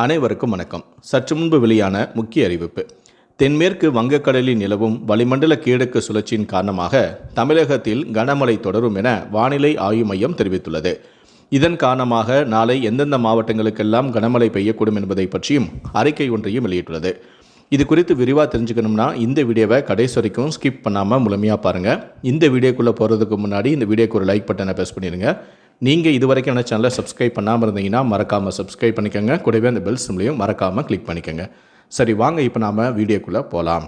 அனைவருக்கும் வணக்கம். சற்று முன்பு வெளியான முக்கிய அறிவிப்பு. தென்மேற்கு வங்கக்கடலில் நிலவும் வளிமண்டல கீழக்கு சுழற்சியின் காரணமாக தமிழகத்தில் கனமழை தொடரும் என வானிலை ஆய்வு மையம் தெரிவித்துள்ளது. இதன் காரணமாக நாளை எந்தெந்த மாவட்டங்களுக்கெல்லாம் கனமழை பெய்யக்கூடும் என்பதை பற்றியும் அறிக்கை ஒன்றையும் வெளியிட்டுள்ளது. இது குறித்து விரிவாக தெரிஞ்சுக்கணும்னா இந்த வீடியோவை கடைசி வரைக்கும் ஸ்கிப் பண்ணாமல் முழுமையாக பாருங்கள் இந்த வீடியோக்குள்ளே போகிறதுக்கு முன்னாடி இந்த வீடியோக்கு ஒரு லைக் பட்டனை ப்ரெஸ் பண்ணிடுங்க. நீங்கள் இது வரைக்கும் என்ன சேனலை சப்ஸ்கிரைப் பண்ணாமல் இருந்தீங்கன்னா மறக்காமல் சப்ஸ்கிரைப் பண்ணிக்கோங்க. கூடவே அந்த பெல் சிம்லையும் மறக்காமல் கிளிக் பண்ணிக்கோங்க. சரி வாங்க இப்போ நாம் வீடியோக்குள்ளே போகலாம்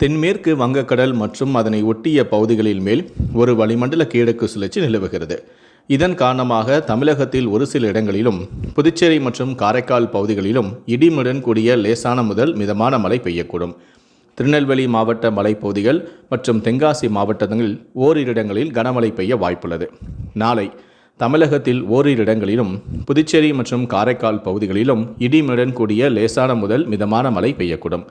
தென்மேற்கு வங்கக்கடல் மற்றும் அதனை ஒட்டிய பகுதிகளில் மேல் ஒரு வளிமண்டல கீழக்கு சுழற்சி நிலவுகிறது. இதன் காரணமாக தமிழகத்தில் ஒரு சில இடங்களிலும் புதுச்சேரி மற்றும் காரைக்கால் பகுதிகளிலும் இடிமுடன் கூடிய லேசான முதல் மிதமான மழை பெய்யக்கூடும். திருநெல்வேலி மாவட்ட மலைப்பகுதிகள் மற்றும் தென்காசி மாவட்டங்களில் ஓரிரு இடங்களில் கனமழை பெய்ய வாய்ப்புள்ளது. நாளை தமிழகத்தில் ஓரிரு இடங்களிலும் புதுச்சேரி மற்றும் காரைக்கால் பகுதிகளிலும் இடிமுடன் கூடிய லேசான முதல் மிதமான மழை பெய்யக்கூடும்.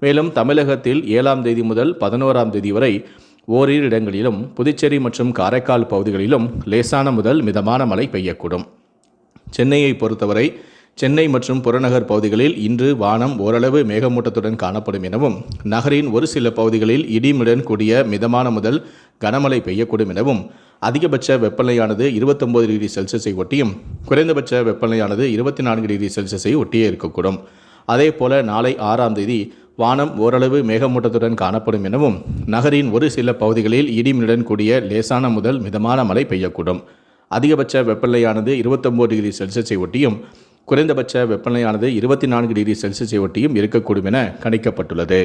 மேலும் தமிழகத்தில் ஏழாம் தேதி முதல் பதினோராம் தேதி வரை ஓரிரு இடங்களிலும் புதுச்சேரி மற்றும் காரைக்கால் பகுதிகளிலும் லேசான முதல் மிதமான மழை பெய்யக்கூடும். சென்னையை பொறுத்தவரை சென்னை மற்றும் புறநகர் பகுதிகளில் இன்று வானம் ஓரளவு மேகமூட்டத்துடன் காணப்படும் எனவும் நகரின் ஒரு சில பகுதிகளில் இடிமுடன் கூடிய மிதமான முதல் கனமழை பெய்யக்கூடும் எனவும் அதிகபட்ச வெப்பநிலையானது இருபத்தொம்பது டிகிரி செல்சியஸை ஒட்டியும் குறைந்தபட்ச வெப்பநிலையானது இருபத்தி நான்கு டிகிரி செல்சியஸை ஒட்டியே இருக்கக்கூடும். அதே போல நாளை ஆறாம் தேதி வானம் ஓரளவு மேகமூட்டத்துடன் காணப்படும் எனவும் நகரின் ஒரு சில பகுதிகளில் இடிமுடன் கூடிய லேசான முதல் மிதமான மழை பெய்யக்கூடும். அதிகபட்ச வெப்பநிலையானது இருபத்தொம்போது டிகிரி செல்சியஸை ஒட்டியும் குறைந்தபட்ச வெப்பநிலையானது இருபத்தி நான்கு டிகிரி செல்சியஸை ஒட்டியும் இருக்கக்கூடும் என கணிக்கப்பட்டுள்ளது.